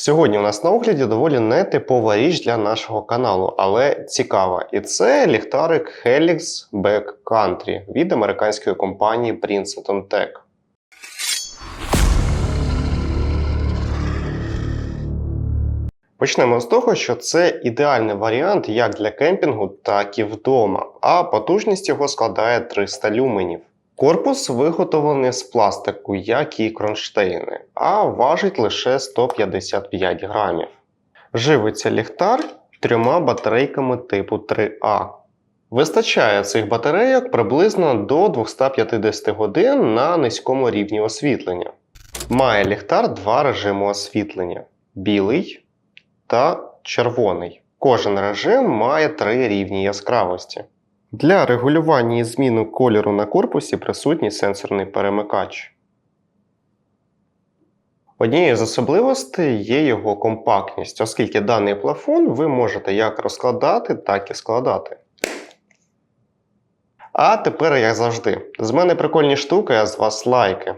Сьогодні у нас на огляді доволі нетипова річ для нашого каналу, але цікава. І це ліхтарик Helix Backcountry від американської компанії Princeton Tech. Почнемо з того, що це ідеальний варіант як для кемпінгу, так і вдома, а потужність його складає 300 люменів. Корпус виготовлений з пластику, як і кронштейни, а важить лише 155 грамів. Живиться ліхтар трьома батарейками типу 3А. Вистачає цих батарейок приблизно до 250 годин на низькому рівні освітлення. Має ліхтар два режими освітлення: білий та червоний. Кожен режим має три рівні яскравості. Для регулювання і зміни кольору на корпусі присутній сенсорний перемикач. Однією з особливостей є його компактність, оскільки даний плафон ви можете як розкладати, так і складати. А тепер, як завжди, з мене прикольні штуки, а з вас лайки.